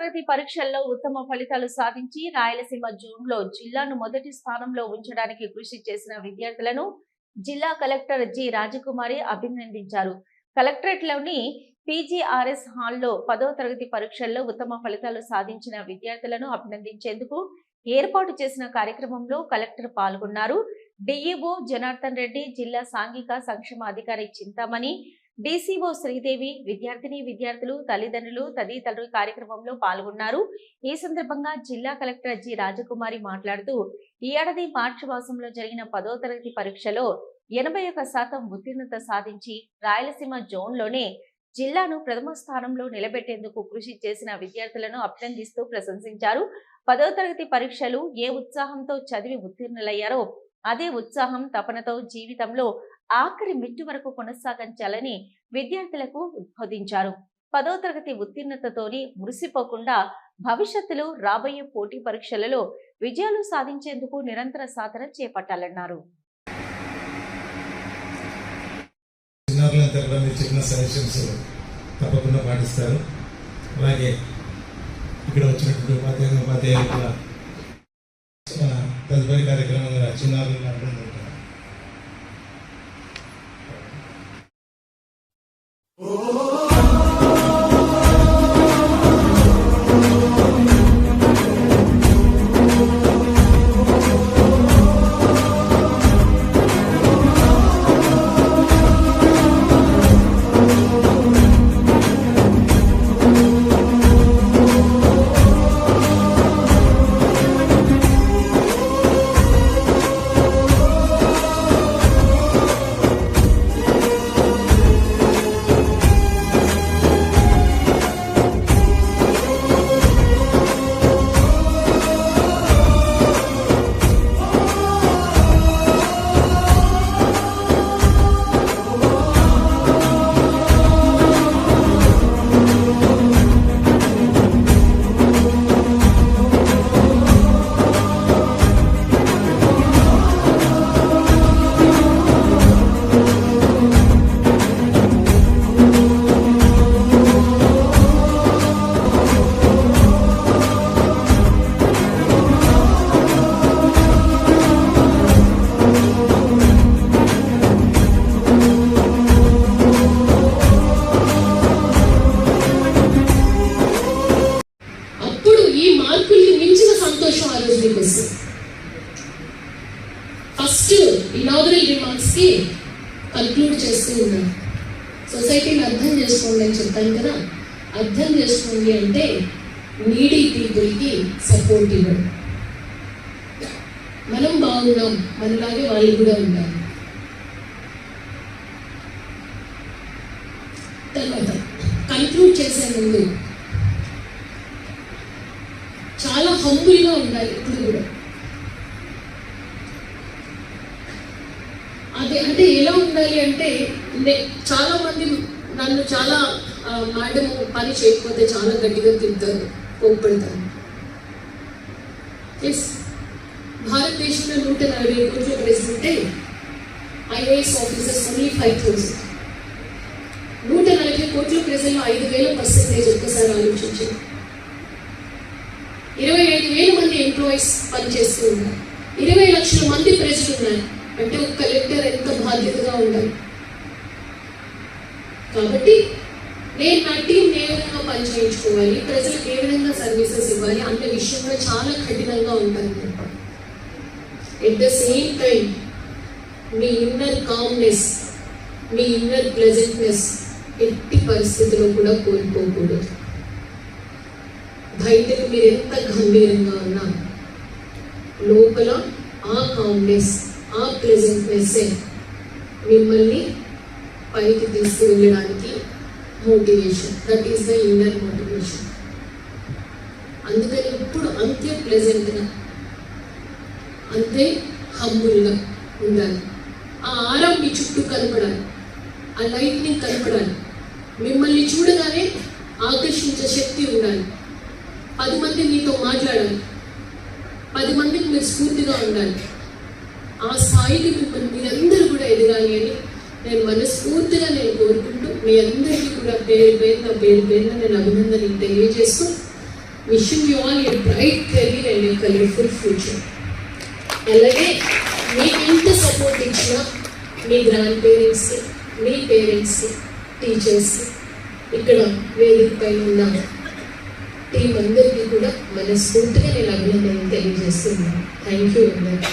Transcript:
ప్రతి పరీక్షల్లో ఉత్తమ ఫలితాలు సాధించి రాయలసీమ జోన్లో జిల్లాను మొదటి స్థానంలో ఉంచడానికి కృషి చేసిన విద్యార్థులను జిల్లా కలెక్టర్ జి రాజకుమారి అభినందించారు. కలెక్టరేట్లోని పీజీఆర్ఎస్ హాల్లో పదో తరగతి పరీక్షల్లో ఉత్తమ ఫలితాలు సాధించిన విద్యార్థులను అభినందించేందుకు ఏర్పాటు చేసిన కార్యక్రమంలో కలెక్టర్ పాల్గొన్నారు. డిఈఓ జనార్దన్ రెడ్డి జిల్లా సాంఘిక సంక్షేమ అధికారి చింతామణి డీసీఓ శ్రీదేవి విద్యార్థిని విద్యార్థులు తల్లిదండ్రులు తదితరులు కార్యక్రమంలో పాల్గొన్నారు. ఈ సందర్భంగా జిల్లా కలెక్టర్ జి. రాజకుమారి మాట్లాడుతూ ఈ ఏడాది మార్చి మాసంలో జరిగిన పదో తరగతి పరీక్షలో ఎనభై ఒక శాతం ఉత్తీర్ణత సాధించి రాయలసీమ జోన్లోనే జిల్లాను ప్రథమ స్థానంలో నిలబెట్టేందుకు కృషి చేసిన విద్యార్థులను అభినందిస్తూ ప్రశంసించారు. పదో తరగతి పరీక్షలు ఏ ఉత్సాహంతో చదివి ఉత్తీర్ణులయ్యారో అదే ఉత్సాహం తపనతో జీవితంలో ఆఖరి మిట్టు వరకు కొనసాగించాలని విద్యార్థులకు ఉద్బోధించారు. పదో తరగతి ఉత్తీర్ణతతోని మురిసిపోకుండా భవిష్యత్తులో రాబోయే పోటీ పరీక్షలలో విజయాలు సాధించేందుకు నిరంతర సాధన చేపట్టాలన్నారు. చిన్నారులంతా సజెషన్స్ తప్పకుండా పాటిస్తారు. అలాగే ఇక్కడ వచ్చినటువంటి ఉపాధ్యాయులు ఉపాధ్యాయులు కూడా Oh. ఇనాగరల్ రిమార్క్స్కి కన్క్లూడ్ చేస్తూ ఉన్నాను సొసైటీని అర్థం చేసుకోండి అని చెప్పాను కదా. అర్థం చేసుకోండి అంటే నీడీ పీపుల్కి సపోర్ట్ ఇవ్వడం. మనం బాగున్నాం మనలాగే వాళ్ళు కూడా ఉండాలి. తర్వాత కన్క్లూడ్ చేసే ముందు చాలా హంబుల్గా ఉండాలి ఇప్పుడు కూడా. అదే అంటే ఎలా ఉండాలి అంటే చాలా మంది నన్ను చాలా మేడం పని చేయకపోతే చాలా గట్టిగా తింటారు కోప్పడతారు. ఎస్ భారతదేశంలో నూట నలభై కోట్ల ప్రజలు ఉంటే IAS officers only five thousand. నూట నలభై కోట్ల ప్రజల్లో ఐదు వేల పర్సెంటేజ్ ఒక్కసారి ఆలోచించి. ఇరవై ఐదు వేల మంది ఎంప్లాయీస్ పనిచేస్తూ ఉన్నారు. ఇరవై లక్షల మంది ప్రజలు ఉన్నారు. అంటే ఒక కలెక్టర్ ఎంత బాధ్యతగా ఉండాలి? కాబట్టి నేను నా టీం ఏ విధంగా పని చేయించుకోవాలి ప్రజలకు ఏ విధంగా సర్వీసెస్ ఇవ్వాలి? అన్న విషయంలో చాలా కఠినంగా ఉంటాను ఎట్ ద సేమ్ టైం మీ ఇన్నర్ కామ్నెస్ మీ ఇన్నర్ ప్లెజెంట్నెస్ ఎట్టి పరిస్థితుల్లో కూడా కోల్పోకూడదు. బయటకు మీరు ఎంత గంభీరంగా ఉన్నా లోపల ఆ కామ్నెస్ ఆ ప్లెజెంట్నెస్సే మిమ్మల్ని పైకి తీసుకువెళ్ళడానికి motivation that is the inner motivation అందుకని ఇప్పుడు అంతే ప్లెజెంట్గా అంతే హంబుల్గా ఉండాలి. ఆ ఆరం మీ చుట్టూ కనపడాలి. ఆ లైట్నింగ్ కనపడాలి. మిమ్మల్ని చూడగానే ఆకర్షించే శక్తి ఉండాలి. పది మంది మీతో మాట్లాడాలి. పది మందికి మీరు స్ఫూర్తిగా ఉండాలి. ఆ స్థాయికి మీరందరూ కూడా ఎదగాలి అని నేను మనస్ఫూర్తిగా నేను కోరుకుంటూ మీ అందరికీ కూడా పేరు పేరున పేరు పేరున నేను అభినందనలు తెలియజేస్తూ wishing you all a bright career and a colourful future అలాగే మీకు ఇంత సపోర్ట్ ఇచ్చిన మీ గ్రాండ్ పేరెంట్స్కి మీ పేరెంట్స్కి టీచర్స్ ఇక్కడ వేదిక పైన ఉన్న టీం అందరికీ కూడా మనస్ఫూర్తిగా నేను అభినందనలు తెలియజేస్తున్నాను. థ్యాంక్ యూ అందరికీ